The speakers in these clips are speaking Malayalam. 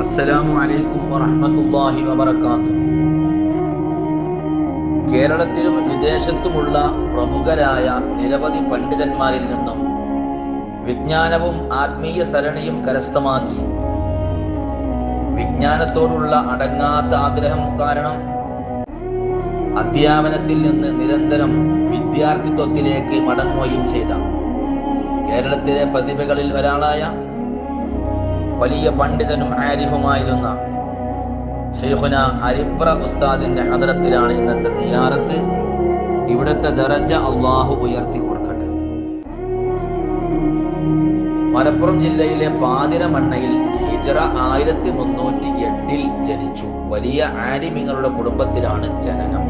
അസ്സലാമു അലൈക്കും വറഹ്മത്തുള്ളാഹി വബറകാതുഹു. കേരളത്തിലും വിദേശത്തുമുള്ള പ്രമുഖരായ നിരവധി പണ്ഡിതന്മാരിൽ നിന്നും വിജ്ഞാനവും ആത്മീയ സരണിയും കരസ്ഥമാക്കി. വിജ്ഞാനത്തോടുള്ള അടങ്ങാത്ത ആഗ്രഹം കാരണം അധ്യാപനത്തിൽ നിന്ന് നിരന്തരം വിദ്യാർത്ഥിത്വത്തിലേക്ക് മടങ്ങുകയും ചെയ്ത. കേരളത്തിലെ പ്രതിഭകളിൽ ഒരാളായ വലിയ പണ്ഡിതനും ആരിഫുമായിരുന്ന ഷെയ്ഖുന അരിപ്ര ഉസ്താദിന്റെ ഹദരത്തിലാണ് ഇന്നത്തെ സിയാറത്ത്. ഇവിടുത്തെ ദറജ അള്ളാഹു ഉയർത്തി കൊടുക്കട്ടെ മലപ്പുറം ജില്ലയിലെ പാതിരമണ്ണയിൽ ഹിജറ ആയിരത്തി മുന്നൂറ്റി എട്ടിൽ ജനിച്ചു. വലിയ ആരിമിങ്ങളുടെ കുടുംബത്തിലാണ് ജനനം.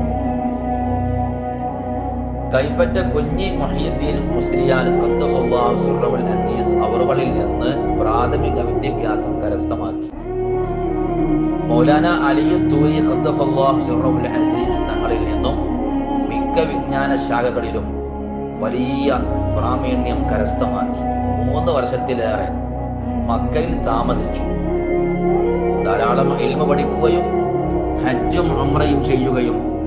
കൈപ്പറ്റ കുഞ്ഞി മൊഹീദ്ദീൻ സുറവുൽ അസീസ് അവറുകളിൽ നിന്ന് പ്രാഥമിക വിദ്യാഭ്യാസം കരസ്ഥമാക്കി. മൗലാന അലി തൂരി ഖദ്ദസുല്ലാഹു സുറവുൽ അസീസ് തങ്ങളിൽ നിന്നും മിക്ക വിജ്ഞാന ശാഖകളിലും വലിയ പ്രാവീണ്യം കരസ്ഥമാക്കി. മൂന്ന് വർഷത്തിലേറെ മക്കയിൽ താമസിച്ചു. ധാരാളം എൽമ പഠിക്കുകയും ഹജ്ജും അമ്രയും ചെയ്യുകയും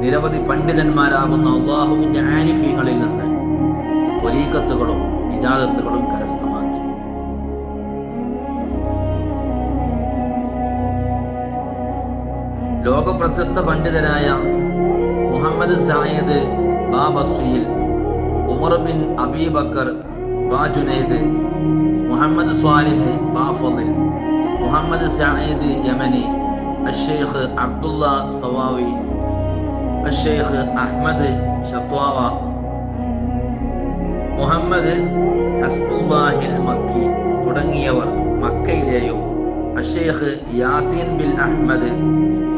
നിരവധി പണ്ഡിതന്മാരാകുന്ന അള്ളാഹുവിന്റെ ആനിഫ്യങ്ങളിൽ നിന്ന് ത്വരീക്കത്തുകളും ഇജാദത്തുകളും കരസ്ഥമാക്കി. ലോകപ്രശസ്ത പണ്ഡിതനായ Muhammad Zayed ബാബസ്രിയിൽ Umar bin Abi Bakr Ba Junaid Muhammad Salih Bafadl Muhammad Sayid Yamani Asheikh Abdullah Sawawi അഷേഖ് അഹ്മദ് ഷത്വാവ. മുഹമ്മദ് ഹസ്ബുല്ലാഹിൽ മക്കി തുടങ്ങിയവർ മക്കയിലെയും അഷേഖ് യാസിൻ ബിൽ അഹ്മദ്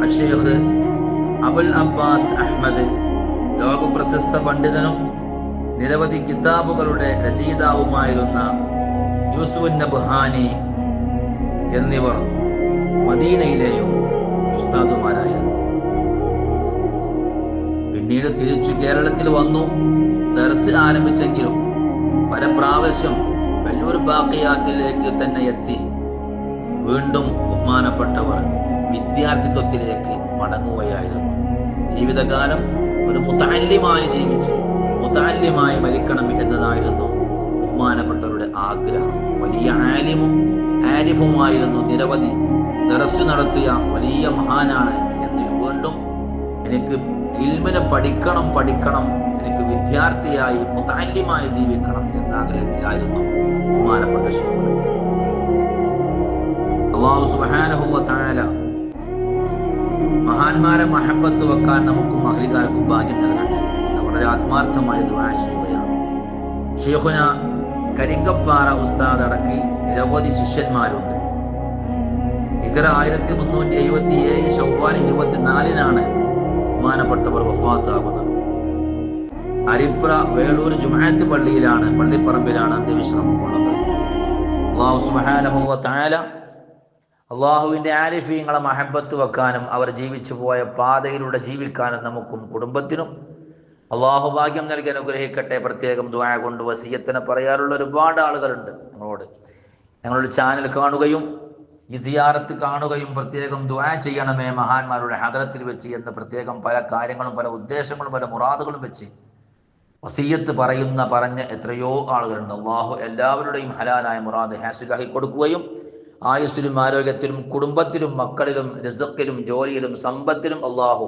അഷേഖ് അബുൽ അബ്ബാസ് അഹ്മദ് ലോകപ്രശസ്ത പണ്ഡിതനും നിരവധി കിതാബുകളുടെ രചയിതാവുമായിരുന്ന യൂസുഫ് നബ്ഹാനി എന്നിവർ മദീനയിലെയും ഉസ്താദുമാരായിരുന്നു. പിന്നീട് തിരിച്ചു കേരളത്തിൽ വന്നു. ദർസ് ആരംഭിച്ചെങ്കിലും പല പ്രാവശ്യം വെല്ലൂർ ബാക്കിയാത്തിലേക്ക് തന്നെ എത്തി. വീണ്ടും ബഹുമാനപ്പെട്ടവർ വിദ്യാർത്ഥിത്വത്തിലേക്ക് മടങ്ങുകയായിരുന്നു. ജീവിതകാലം ഒരു മുത്താല്യമായി ജീവിച്ച് മുത്താല്യമായി മരിക്കണം എന്നതായിരുന്നു ബഹുമാനപ്പെട്ടവരുടെ ആഗ്രഹം. വലിയ ആലിമും ആരിഫുമായിരുന്നു നിരവധി ദറസ് നടത്തിയ വലിയ മഹാനാണ് എന്നിൽ വീണ്ടും എനിക്ക് ഇൽമിനെ പഠിക്കണം പഠിക്കണം എനിക്ക് വിദ്യാർത്ഥിയായി മുതാല്യമായി ജീവിക്കണം എന്ന ആഗ്രഹത്തിലായിരുന്നു ബഹുമാനപ്പെട്ട മഹാന്മാരെ മഹബത്ത് വെക്കാൻ നമുക്ക് അഹ്ലികാർക്കും ഭാഗ്യം നൽകട്ടെ വളരെ ആത്മാർത്ഥമായ ദ്വാ കരിങ്കപ്പാറ ഉസ്താദ് അടക്കി നിരവധി ശിഷ്യന്മാരുണ്ട്. ഇതര ആയിരത്തി മുന്നൂറ്റി എഴുപത്തി ഏഴ് ചൊവ്വാൽ ഇരുപത്തിനാലിനാണ് ബഹുമാനപ്പെട്ടവർ വഫാത്താകുന്നത് അരിപ്ര വേളൂർ ജുമാഅത്ത് പള്ളിയിലാണ് പള്ളിപ്പറമ്പിലാണ് അന്ത്യവിശ്രമം ഉള്ളത്. അള്ളാഹു സുബാനഹുവ താല അള്ളാഹുവിന്റെ ആരിഫീങ്ങളെ മഹബത്ത് വെക്കാനും അവർ ജീവിച്ചു പോയ പാതയിലൂടെ ജീവിക്കാനും നമുക്കും കുടുംബത്തിനും അള്ളാഹു ഭാഗ്യം നൽകി അനുഗ്രഹിക്കട്ടെ. പ്രത്യേകം ദ്വായ കൊണ്ട് വസീയത്തിനെ പറയാറുള്ള ഒരുപാട് ആളുകളുണ്ട് ഞങ്ങളോട്. ഞങ്ങളുടെ ചാനൽ കാണുകയും ഈ സിയാറത്ത് കാണുകയും പ്രത്യേകം ദ്വാ ചെയ്യണമേ മഹാന്മാരുടെ ഹദരത്തിൽ വെച്ച് എന്ന് പ്രത്യേകം പല കാര്യങ്ങളും പല ഉദ്ദേശങ്ങളും പല മുറാദുകളും വെച്ച് വസീയത്ത് പറയുന്ന പറഞ്ഞ എത്രയോ ആളുകളുണ്ട്. അള്ളാഹു എല്ലാവരുടെയും ഹലാലായ മുറാദ് ഹാസുലാഹി കൊടുക്കുകയും ആയുസ്സിലും ആരോഗ്യത്തിലും കുടുംബത്തിലും മക്കളിലും രസക്കിലും ജോലിയിലും സമ്പത്തിലും അള്ളാഹു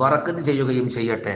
ബറക്കത്ത് ചെയ്യുകയും ചെയ്യട്ടെ.